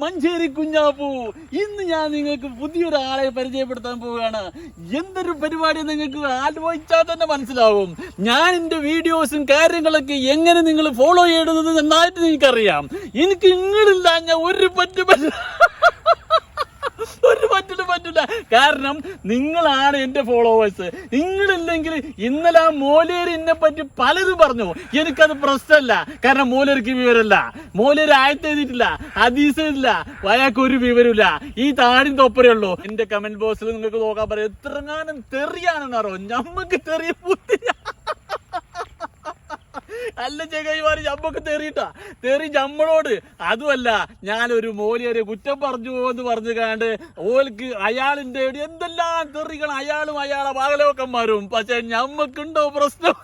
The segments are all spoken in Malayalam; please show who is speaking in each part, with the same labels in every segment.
Speaker 1: മഞ്ചേരി കുഞ്ഞാപ്പു ഇന്ന് ഞാൻ നിങ്ങൾക്ക് പുതിയൊരാളെ പരിചയപ്പെടുത്താൻ പോവുകയാണ്. എന്തൊരു പരിപാടി നിങ്ങൾക്ക് ആലോചിച്ചാൽ തന്നെ മനസ്സിലാവും. ഞാൻ എന്റെ വീഡിയോസും കാര്യങ്ങളൊക്കെ എങ്ങനെ നിങ്ങൾ ഫോളോ ചെയ്യണമെന്ന് നന്നായിട്ട് നിങ്ങൾക്കറിയാം. എനിക്ക് ഇങ്ങളില്ല ഞാൻ ഒരു പറ്റു പറ്റ ഒരു പറ്റില്ല പറ്റില്ല കാരണം നിങ്ങളാണ് എന്റെ ഫോളോവേഴ്സ് നിങ്ങളില്ലെങ്കിൽ ഇന്നലെ ആ മോലേര് എന്നെ പറ്റി പലതും പറഞ്ഞു. എനിക്കത് പ്രശ്നമല്ല. കാരണം മോലേർക്ക് വിവരമല്ല. മോലേര് ആയത്ത് എഴുതിയിട്ടില്ല. ഹദീസ് ഇല്ല അയാൾക്ക് ഒരു വിവരമില്ല. ഈ താടി തൊപ്പരേ ഉള്ളൂ. എന്റെ കമന്റ് ബോക്സിൽ നിങ്ങൾക്ക് നോക്കാൻ പറയാം. എത്രങ്ങാനും തെറിയാണെന്ന് അറിയോ ഞമ്മക്ക് തെറിയ പുത്തില്ല അല്ല ചെങ്ങൈമാര് ഞമ്മക്ക് തെറിയിട്ടാ. തെറി ഞമ്മളോട് അതുമല്ല ഞാനൊരു മോലിയൊരു കുറ്റം പറഞ്ഞു എന്ന് പറഞ്ഞു കാണ്ട് ഓൽക്ക് അയാളിന്റെ എന്തെല്ലാം തെറികൾ അയാളും അയാളെ പാകലോക്കന്മാരും പക്ഷെ ഞമ്മക്കുണ്ടോ പ്രശ്നം?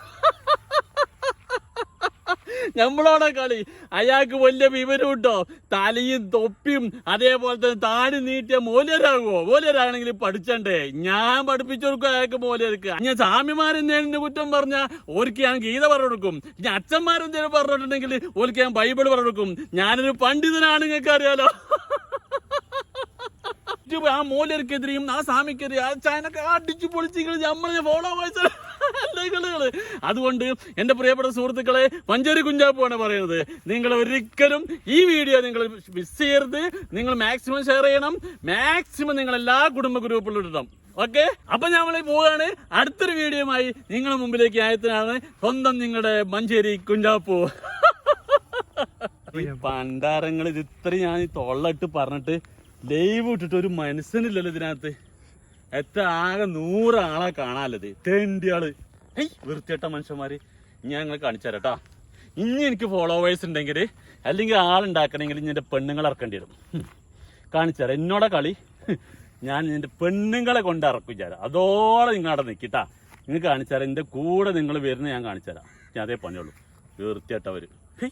Speaker 1: നമ്മളോടെ കളി? അയാൾക്ക് വലിയ വിവരം ഉണ്ടോ തലയും തൊപ്പിയും അതേപോലെ തന്നെ താടി നീട്ടിയ മോലരാകുമോ മോലരാണെങ്കിൽ പഠിച്ചണ്ടേ? ഞാൻ പഠിപ്പിച്ചു കൊടുക്കും അയാൾക്ക് മോലർക്ക് ഞാൻ സ്വാമിമാരെന്തേലും കുറ്റം പറഞ്ഞ? ഓർക്ക് ഞാൻ ഗീത പറഞ്ഞു കൊടുക്കും. ഞാൻ അച്ഛന്മാരെന്തേലും പറഞ്ഞിട്ടുണ്ടെങ്കിൽ ഓർക്ക് ഞാൻ ബൈബിൾ പറഞ്ഞു കൊടുക്കും. ഞാനൊരു പണ്ഡിതനാണ് നിങ്ങൾക്ക് അറിയാലോ ഇത് ആ മൂലർക്കെതിരെയും ആ സ്വാമിക്കെതിരെ ആ ചാനൊക്കെ അടിച്ചു പൊളിച്ചു നമ്മളെ ഫോളോ കൾ? അതുകൊണ്ട് എന്റെ പ്രിയപ്പെട്ട സുഹൃത്തുക്കളെ മഞ്ചേരി കുഞ്ചാപ്പാണ് പറയുന്നത്. നിങ്ങൾ ഒരിക്കലും ഈ വീഡിയോ നിങ്ങൾ മിസ് ചെയ്യരുത്. നിങ്ങൾ മാക്സിമം ഷെയർ ചെയ്യണം. മാക്സിമം നിങ്ങൾ എല്ലാ കുടുംബ ഗ്രൂപ്പിലും ഇടണം. ഓക്കെ അപ്പൊ നമ്മൾ പോവുകയാണ് അടുത്തൊരു വീഡിയോയുമായി നിങ്ങളുടെ മുമ്പിലേക്ക് ആയത്തിനാണ് സ്വന്തം നിങ്ങളുടെ മഞ്ചേരി കുഞ്ചാപ്പു. പണ്ടാരങ്ങൾ ഇത് ഇത്ര ഞാൻ തൊള്ളട്ട് പറഞ്ഞിട്ട് ലൈവ് ഇട്ടിട്ട് ഒരു മനസ്സിനില്ലല്ലോ ഇതിനകത്ത്. എത്ര ആകെ നൂറാളെ കാണാല്ലത് തെണ്ടിയാൾ ഏയ് വൃത്തിയട്ട മനുഷ്യന്മാര്. ഞാൻ ഞങ്ങൾ കാണിച്ചു തരാം ഇനി എനിക്ക് ഫോളോവേഴ്സ് ഉണ്ടെങ്കിൽ അല്ലെങ്കിൽ ആളുണ്ടാക്കണമെങ്കിൽ ഇനി എന്റെ പെണ്ണുങ്ങളെ ഇറക്കേണ്ടി വരും. കാണിച്ചു തരാം. എന്നോടെ കളി? ഞാൻ എന്റെ പെണ്ണുങ്ങളെ കൊണ്ട് ഇറക്കും വിചാരം അതോടെ നിങ്ങൾ അവിടെ നിൽക്കിട്ടാ നിങ്ങൾ കാണിച്ചു തരാം. എന്റെ കൂടെ നിങ്ങൾ വരുന്ന ഞാൻ കാണിച്ചു തരാം. ഞാൻ അതേ പണിയുള്ളൂ. വൃത്തിയട്ടവർ ഹേയ്.